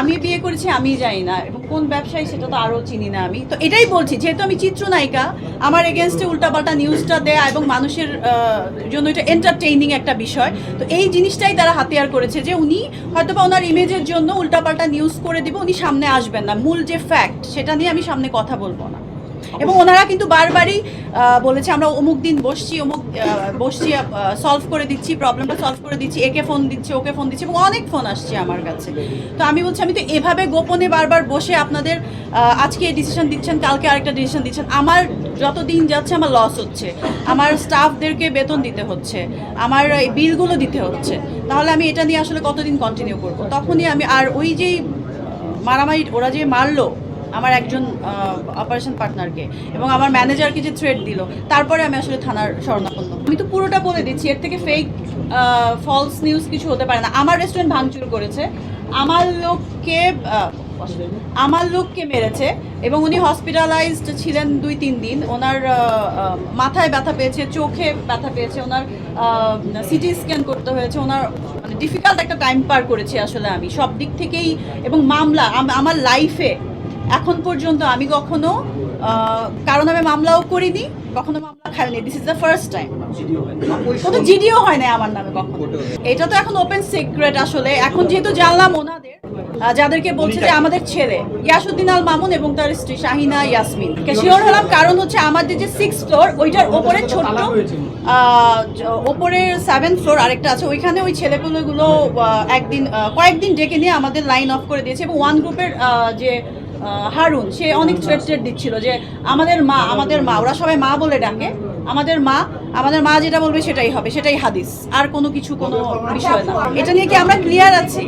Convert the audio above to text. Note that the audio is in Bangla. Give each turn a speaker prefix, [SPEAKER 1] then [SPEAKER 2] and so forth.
[SPEAKER 1] আমি বিয়ে করেছি আমি জানি না। এবং কোন ব্যবসায়ী সেটা তো আরও চিনি না আমি। তো এটাই বলছি, যেহেতু আমি চিত্রনায়িকা, আমার এগেনস্টে উল্টাপাল্টা নিউজটা দেয়া এবং মানুষের জন্য এটা এন্টারটেইনিং একটা বিষয়। তো এই জিনিসটাই তারা হাতিয়ার করেছে যে উনি হয়তো বা ওনার ইমেজের জন্য উল্টাপাল্টা নিউজ করে দিব, উনি সামনে আসবেন না। মূল যে ফ্যাক্ট সেটা নিয়ে আমি সামনে কথা বলব না। এবং ওনারা কিন্তু বারবারই বলেছে, আমরা অমুক দিন বসছি, অমুক বসছি সলভ করে দিচ্ছি প্রবলেমটা সলভ করে দিচ্ছি, একে ফোন দিচ্ছে, ওকে ফোন দিচ্ছে, এবং অনেক ফোন আসছে আমার কাছে। তো আমি বলছি, আমি তো এভাবে গোপনে বারবার বসে আপনাদের আজকে এই ডিসিশন দিচ্ছেন, কালকে আরেকটা ডিসিশন দিচ্ছেন। আমার যত দিন যাচ্ছে, আমার লস হচ্ছে। আমার স্টাফদেরকে বেতন দিতে হচ্ছে। আমার এই বিলগুলো দিতে হচ্ছে। তাহলে আমি এটা নিয়ে আসলে কতদিন কন্টিনিউ করব? তখনই আমি, আর ওই যেই মারামারি, ওরা যে মারলো আমার একজন অপারেশন পার্টনারকে এবং আমার ম্যানেজারকে যে থ্রেড দিল, তারপরে আমি আসলে থানার শরণাপন্ন। আমি তো পুরোটা বলে দিচ্ছি, এর থেকে ফেক ফলস নিউজ কিছু হতে পারে না। আমার রেস্টুরেন্ট ভাঙচুর করেছে, আমার লোককে আমার লোককে মেরেছে এবং উনি হসপিটালাইজড ছিলেন দুই, তিন দিন। ওনার মাথায় ব্যথা পেয়েছে, চোখে ব্যথা পেয়েছে, ওনার সিটি স্ক্যান করতে হয়েছে, ওনার মানে ডিফিকাল্ট একটা টাইম পার করেছি আসলে আমি। সব দিক থেকেই এবং মামলা আমার লাইফে এখন পর্যন্ত আমি কখনো আহ, কারও নামে মামলাও করিনি কখনো মামলা খাইনি। This is the first time কোনো জিডিও হয় না আমার নামে কখনো। এটা তো এখন ওপেন সিক্রেট আসলে। এখন যেহেতু জানলাম ওনাদের যাদেরকে বলছে যে আমাদের ছেলে ইয়াসুদ্দিন আল মামুন এবং তার স্ত্রী শাহিনা ইয়াসমিন। শিওর হলাম? কারণ হচ্ছে আমাদের যে সিক্স ফ্লোর ওইটার ওপরে ছোট্ট আহ, জ- ওপরে সেভেন ফ্লোর আরেকটা আছে। ওইখানে ওই ছেলেগুলোগুলো একদিন কয়েকদিন ডেকে নিয়ে আমাদের লাইন অফ করে দিয়েছে এবং ওয়ান গ্রুপের যে হারুন, সে অনেক থ্রেট থ্রেট দিচ্ছিল যে আমাদের মা আমাদের মা, ওরা সবাই মা বলে ডাকে। আমাদের মা আমাদের মা যেটা বলবে সেটাই হবে, সেটাই হাদিস। আর কোনো কিছু, কোনো বিষয় না। এটা নিয়ে কি আমরা ক্লিয়ার আছি?